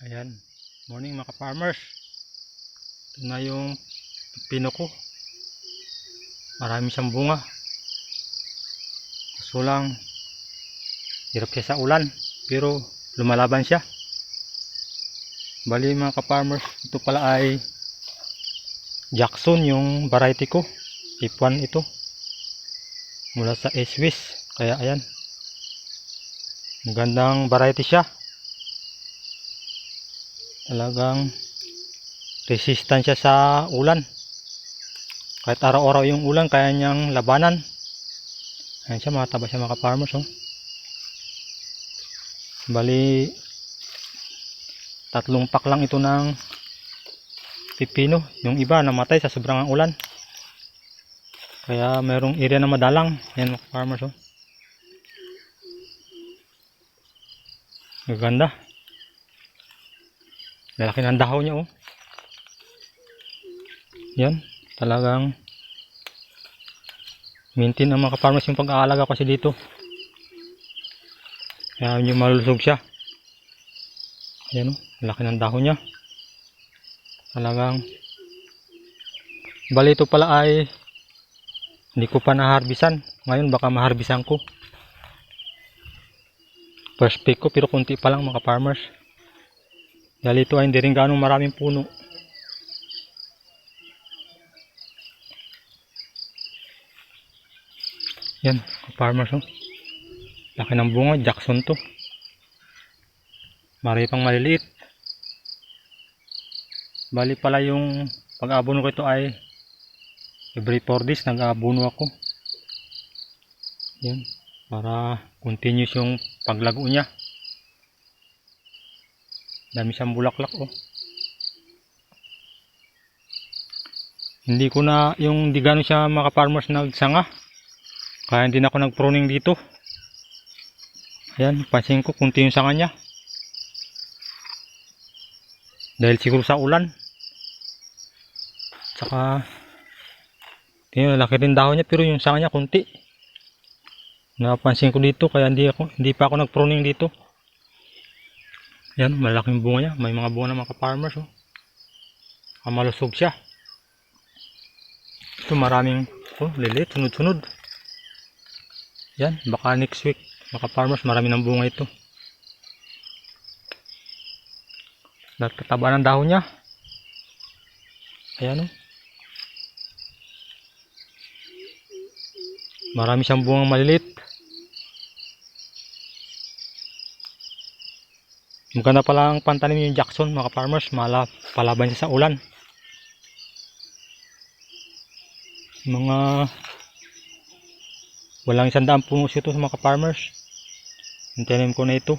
Ayan. Morning mga farmers. Ito na yung pino ko. Marami siyang bunga. Kaso lang, hirap siya sa ulan. Pero lumalaban siya. Bali mga ka-farmers, ito pala ay Jackson yung variety ko. F1 ito. Mula sa Swiss. Kaya ayan. Magandang variety siya. Talagang resistant siya sa ulan. Kahit araw-araw yung ulan, kaya niyang labanan. Ayan siya, mataba siya mga farmers. Oh. Bali, tatlong pak lang ito ng pipino. Yung iba namatay sa sobrang ulan. Kaya mayroong area na madalang. Ayan mga farmers. Oh. Maganda. Lalaki ng dahon niya oh. Yan, talagang maintain ang mga farmers yung pag-aalaga kasi dito. Kaya yung malusog siya. Ayan oh, laki ng dahon niya. Talagang Bali ito pala ay hindi ko pa naharbisan. Ngayon baka maharbisan ko. First pick ko pero kunti pa lang mga farmers. Dahil ito ay hindi rin ganong maraming puno. Yan, farmers oh. Laki ng bunga, Jackson to. Marami pang maliliit. Bali pala yung pag-abono ko ito ay every 4 days nag-abono ako. Yan, para continuous yung paglago niya. Dami siyang bulaklak oh. Hindi ko na yung di gano'n siya mga farmers nagsanga. Kaya hindi na ako nag-pruning dito. Ayan, pansin ko kunti yung sanga niya. Dahil siguro sa ulan. Tsaka tingnan laki rin dahon niya pero yung sanga niya kunti. Napansin ko dito kaya hindi ako hindi pa ako nag-pruning dito. Yan, malaking bunga niya. May mga bunga ng mga farmers. Oh. Ah, malusog siya. Ito maraming oh, lilit, sunod-sunod. Yan, baka next week, mga farmers, marami ng bunga ito. Nagtataba ng dahon niya. Ayan oh. Marami siyang bungang maliliit. Maganda pala ang pantanim yung Jackson mga farmers. Mala, palaban siya sa ulan. Mga walang isang daang puno ito sa mga farmers. Yung tanim ko na ito.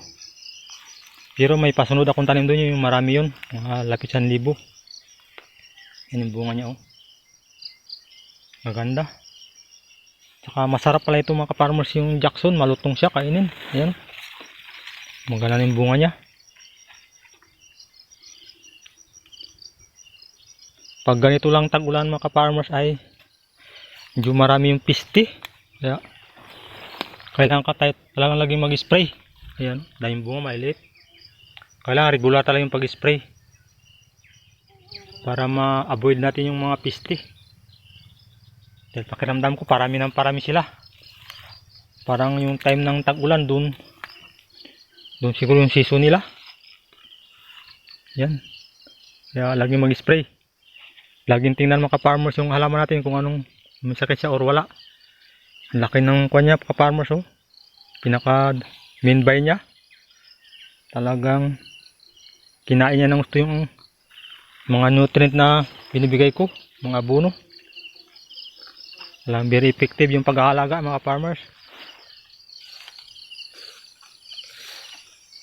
Pero may pasunod akong tanim doon yung marami yun. Mga lapit san libo. Yan yung bunga niya oh. Maganda. Tsaka masarap pala ito mga farmers yung Jackson. Malutong siya kainin. Ayan. Maganda yung bunga niya. Pag ganito lang tag-ulan mga farmers ay medyo marami yung piste kaya kailangan ka tayo kailangan laging mag-spray. Ayan dahil bunga maliit. Kailangan regular talaga yung pag-spray. Para ma-avoid natin yung mga piste dahil pakiramdam ko parami ng parami sila. Parang yung time ng tag-ulan dun dun siguro yung season nila. Yan kaya laging mag-spray Laging tingnan mga farmers yung halaman natin kung anong may sakit siya or wala. Ang laki ng kwan niya mga farmers oh. Pinaka main buy niya. Talagang kinain niya ng gusto yung mga nutrient na binibigay ko, mga abono. Alam, very effective yung pag-aalaga mga farmers.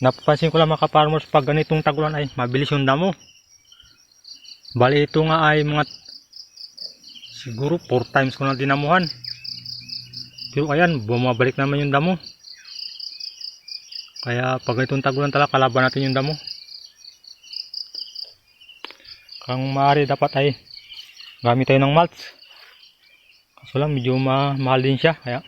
Napapansin ko lang mga farmers pag ganitong tagulan ay mabilis yung damo. Bali ito nga ay mga siguro 4 times ko na dinamuhan. Pero ayan, bumabalik naman yung damo. Kaya pag itong tagulan talaga, kalaban natin yung damo. Kung maaari dapat ay gamit tayo ng mulch. Kaso lang medyo ma mahal din siya. Kaya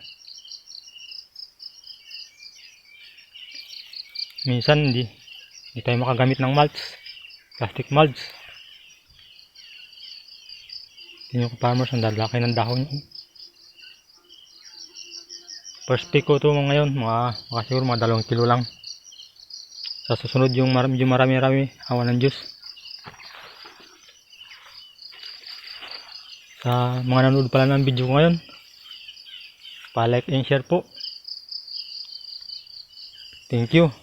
minsan hindi Hindi tayo makagamit ng mulch. Plastic mulch. Tingnan ko farmers, ang lalaki ng dahon. First pick ko ito ngayon, mga, mga siguro mga dalawang kilo lang. Sa susunod yung mar medyo marami-rami, awan ng Diyos. Sa mga nanonood pala ng video ko ngayon, pa-like and share po. Thank you.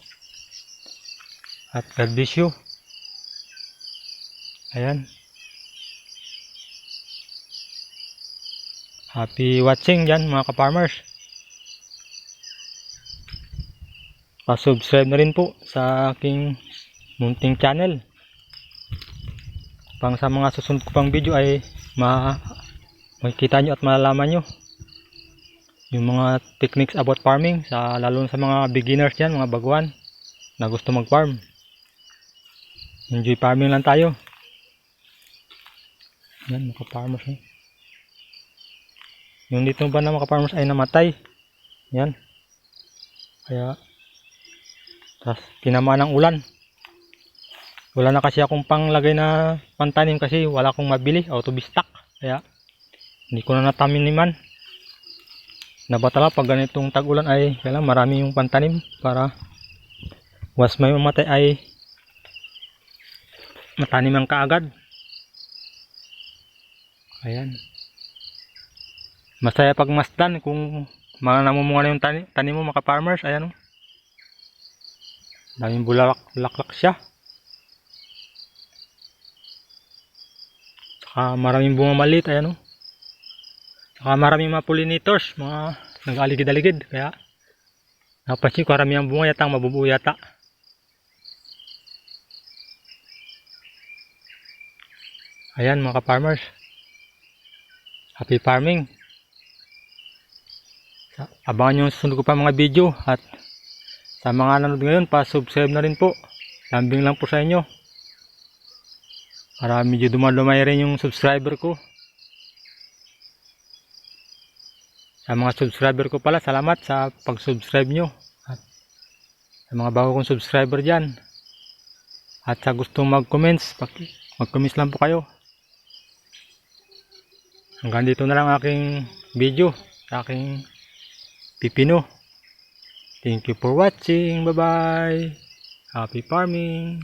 At God bless you. Ayan. Happy watching dyan mga ka-farmers. Pa-subscribe na rin po sa aking munting channel. Pang sa mga susunod ko pang video ay ma makikita nyo at malalaman nyo yung mga techniques about farming sa lalo sa mga beginners dyan, mga baguhan na gusto mag-farm. Enjoy farming lang tayo. Yan, mga farmers. Eh. Yung dito ba na mga farmers ay namatay. Yan. Kaya, tas tinamaan ng ulan. Wala na kasi akong panglagay na pantanim kasi wala akong mabili, auto stock. Kaya, hindi ko na nataminiman. Nabatala pag ganitong tag-ulan ay kailangan marami yung pantanim para was may mamatay ay mataniman kaagad. Ayan. Masaya pag masdan kung mga namumunga na yung tani, tanim mo mga farmers. Ayan o. Daming bulak, bulaklak siya. Saka maraming bunga maliit. Ayan o. Saka maraming mga pollinators. Mga nag-aligid-aligid. Kaya napansin ko karamihan bunga yata mabubuo yata. Ayan mga farmers. Happy farming. Abangan yung susunod ko pa mga video at sa mga nanonood ngayon, pa-subscribe na rin po. Lambing lang po sa inyo. Para medyo dumadumay rin yung subscriber ko. Sa mga subscriber ko pala, salamat sa pag-subscribe nyo. At sa mga bago kong subscriber dyan. At sa gustong mag-comments, mag-comments lang po kayo. Hanggang dito na lang aking video sa aking pipino. Thank you for watching. Bye-bye. Happy farming.